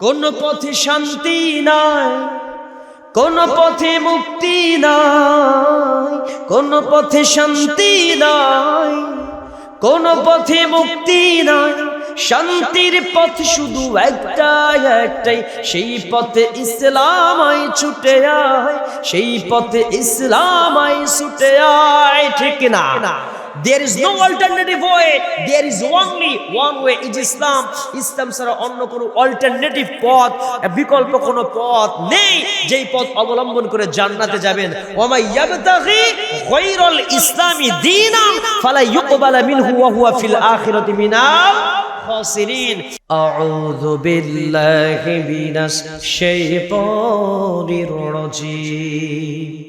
কোন পথে শান্তি নাই, কোন পথে মুক্তি নাই, কোন পথে শান্তি নাই, কোন পথে মুক্তি নাই। শান্তির পথ শুধু একটাই একটাই, সেই পথে ইসলাম আই ছুটে আয়, সেই পথে ইসলাম আই ছুটে আয়, ঠিক না There is no alternative way. There is only one way. It is Islam. ইসলাম ছাড়া অন্য কোনো অল্টারনেটিভ পথ বিকল্প কোনো পথ নেই যেই পথ অবলম্বন করে জান্নাতে যাবেন ওমা ইয়াবতাগি গায়রাল ইসলামি দীনান ফালা ইউকবালা মিনহু ওয়া হুয়া ফিল আখিরাতি মিনাল খাসিরিন আউযু বিল্লাহি মিনাশ শাইতানির রাজিম